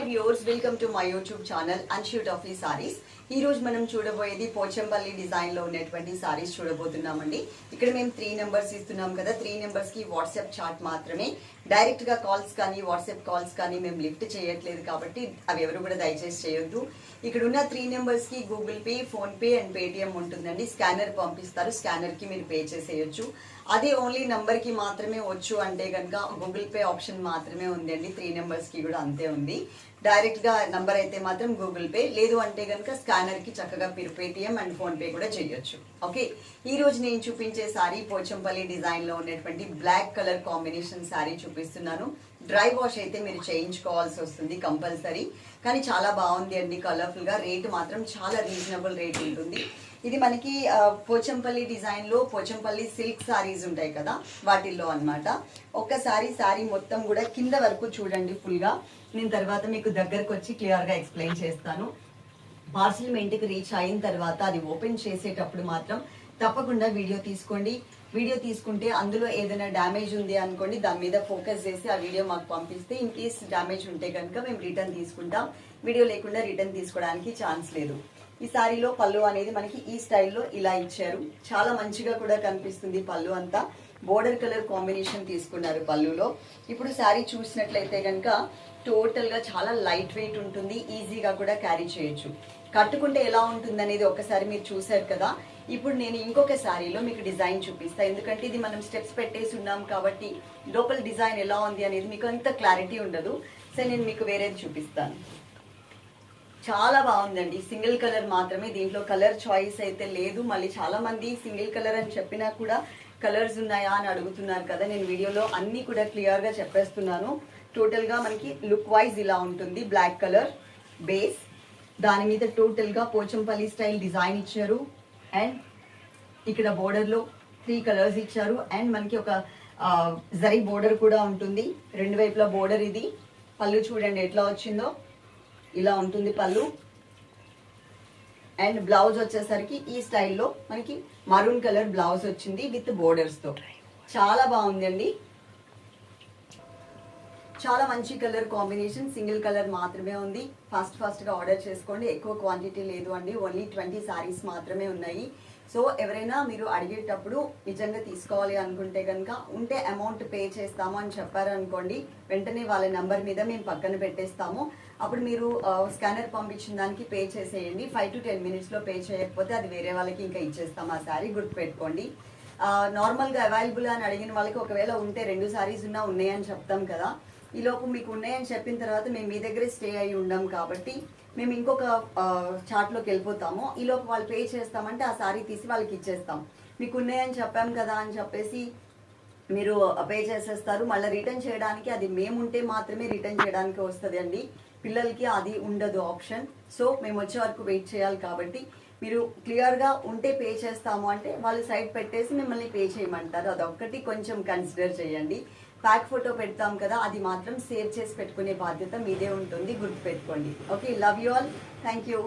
Hi viewers welcome to my YouTube channel అన్షూట్ of ఈ సారీస్ ఈ రోజు మనం చూడబోయేది పోచంపల్లి డిజైన్లో ఉన్నటువంటి సారీస్ చూడబోతున్నామండి. ఇక్కడ మేము త్రీ నెంబర్స్ ఇస్తున్నాం కదా. త్రీ నెంబర్స్కి వాట్సాప్ చాట్ మాత్రమే. డైరెక్ట్గా కాల్స్ కానీ వాట్సాప్ కాల్స్ కానీ మేము లిఫ్ట్ చేయట్లేదు కాబట్టి అవి ఎవరు కూడా దయచేసి చేయొద్దు. ఇక్కడ ఉన్న త్రీ నెంబర్స్కి Google Pay PhonePe and Paytm ఉంటుందండి. స్కానర్ పంపిస్తారు. స్కానర్కి మీరు పే చేసేయొచ్చు. అదే ఓన్లీ నంబర్కి మాత్రమే వచ్చు అంటే కనుక గూగుల్ పే ఆప్షన్ మాత్రమే ఉంది అండి త్రీ నెంబర్స్కి కూడా అంతే ఉంది. డైరెక్ట్గా నంబర్ అయితే మాత్రం గూగుల్ పే లేదు అంటే కనుక స్కానర్కి చక్కగా మీరు పేటిఎం అండ్ ఫోన్ పే కూడా చేయొచ్చు. ఓకే ఈ రోజు నేను చూపించే శారీ పోచంపల్లి డిజైన్లో ఉన్నటువంటి బ్లాక్ కలర్ కాంబినేషన్ శారీ చూపిస్తున్నాను. డ్రై వాష్ అయితే మీరు చేయించుకోవాల్సి వస్తుంది కంపల్సరీ. కానీ చాలా బాగుంది అండి కలర్ఫుల్గా రేట్ మాత్రం చాలా రీజనబుల్ రేట్ ఉంటుంది. ఇది మనకి పోచంపల్లి డిజైన్లో పోచంపల్లి సిల్క్ సారీస్ ఉంటాయి కదా వాటిల్లో అన్నమాట. ఒక్కసారి శారీ మొత్తం కూడా కింద వరకు చూడండి ఫుల్గా నేను తర్వాత మీకు దగ్గరకు వచ్చి క్లియర్గా ఎక్స్ప్లెయిన్ చేస్తాను. పార్సిల్ మీ ఇంటికి రీచ్ అయిన తర్వాత అది ఓపెన్ చేసేటప్పుడు మాత్రం తప్పకుండా వీడియో తీసుకోండి. వీడియో తీసుకుంటే అందులో ఏదైనా డ్యామేజ్ ఉంది అనుకోండి దాని మీద ఫోకస్ చేసి ఆ వీడియో మాకు పంపిస్తే ఇన్ కేస్ డ్యామేజ్ ఉంటే కనుక మేము రిటర్న్ తీసుకుంటాం. వీడియో లేకుండా రిటర్న్ తీసుకోవడానికి ఛాన్స్ లేదు. ఈ సారీలో పళ్ళు అనేది మనకి ఈ స్టైల్లో ఇలా ఇచ్చారు. చాలా మంచిగా కూడా కనిపిస్తుంది పళ్ళు అంతా. బోర్డర్ కలర్ కాంబినేషన్ తీసుకున్నారు పళ్ళులో. ఇప్పుడు శారీ చూసినట్లయితే కనుక టోటల్గా చాలా లైట్ వెయిట్ ఉంటుంది ఈజీగా కూడా క్యారీ చేయొచ్చు. కట్టుకుంటే ఎలా ఉంటుంది అనేది ఒకసారి మీరు చూసారు కదా. ఇప్పుడు నేను ఇంకొక శారీలో మీకు డిజైన్ చూపిస్తా. ఎందుకంటే ఇది మనం స్టెప్స్ పెట్టేసి ఉన్నాం కాబట్టి లోపల డిజైన్ ఎలా ఉంది అనేది మీకు అంత క్లారిటీ ఉండదు. సో నేను మీకు వేరేది చూపిస్తాను. చాలా బాగుందండి. సింగిల్ కలర్ మాత్రమే. దీంట్లో కలర్ చాయిస్ అయితే లేదు. మళ్ళీ చాలా మంది సింగిల్ కలర్ అని చెప్పినా కూడా కలర్స్ ఉన్నాయా అని అడుగుతున్నారు కదా. నేను వీడియోలో అన్ని కూడా క్లియర్గా చెప్పేస్తున్నాను. టోటల్గా మనకి లుక్ వైజ్ ఇలా ఉంటుంది. బ్లాక్ కలర్ బేస్ దాని మీద టోటల్గా పోచంపల్లి స్టైల్ డిజైన్ ఇచ్చారు. అండ్ ఇక్కడ బోర్డర్లో త్రీ కలర్స్ ఇచ్చారు. అండ్ మనకి ఒక జరీ బోర్డర్ కూడా ఉంటుంది. రెండు వైపులా బోర్డర్ ఇది. పళ్ళు చూడండి ఎట్లా వచ్చిందో. ఇలా ఉంటుంది పళ్ళు. అండ్ బ్లౌజ్ వచ్చేసరికి ఈ స్టైల్లో మనకి మరూన్ కలర్ బ్లౌజ్ వచ్చింది విత్ బోర్డర్స్తో. చాలా బాగుందండి. చాలా మంచి కలర్ కాంబినేషన్ సింగిల్ కలర్ మాత్రమే ఉంది. ఫాస్ట్ ఫాస్ట్గా ఆర్డర్ చేసుకోండి. ఎక్కువ క్వాంటిటీ లేదు అండి. ఓన్లీ ట్వంటీ శారీస్ మాత్రమే ఉన్నాయి. సో ఎవరైనా మీరు అడిగేటప్పుడు నిజంగా తీసుకోవాలి అనుకుంటే కనుక ఉంటే అమౌంట్ పే చేస్తాము అని చెప్పారనుకోండి వెంటనే వాళ్ళ నెంబర్ మీద మేము పక్కన పెట్టేస్తాము. అప్పుడు మీరు స్కానర్ పంపించిన దానికి పే చేసేయండి. ఫైవ్ టు టెన్ మినిట్స్లో పే చేయకపోతే అది వేరే వాళ్ళకి ఇంకా ఇచ్చేస్తాం ఆ శారీ గుర్తుపెట్టుకోండి. నార్మల్గా అవైలబుల్ అని అడిగిన వాళ్ళకి ఒకవేళ ఉంటే రెండు శారీస్ ఉన్నా ఉన్నాయని చెప్తాం కదా. ఈ లోపు మీకు ఉన్నాయని చెప్పిన తర్వాత మేము మీ దగ్గరే స్టే అయి ఉండం కాబట్టి మేము ఇంకొక చాట్లోకి వెళ్ళిపోతాము. ఈలోపు వాళ్ళు పే చేస్తామంటే ఆ సారీ తీసి వాళ్ళకి ఇచ్చేస్తాం. మీకు ఉన్నాయని చెప్పాం కదా అని చెప్పేసి మీరు పే చేసేస్తారు. మళ్ళీ రిటర్న్ చేయడానికి అది మేముంటే మాత్రమే రిటర్న్ చేయడానికి వస్తుంది అండి. పిల్లలకి అది ఉండదు ఆప్షన్ సో మేము వచ్చే వరకు వెయిట్ చేయాలి కాబట్టి మీరు క్లియర్గా ఉంటే పే చేస్తాము అంటే వాళ్ళు సైడ్ పెట్టేసి మిమ్మల్ని పే చేయమంటారు. అదొక్కటి కొంచెం కన్సిడర్ చేయండి. ప్యాక్ ఫోటో పెడతాం కదా అది మాత్రం సేవ్ చేసి పెట్టుకునే బాధ్యత మీదే ఉంటుంది గుర్తుపెట్టుకోండి. Okay love you all thank you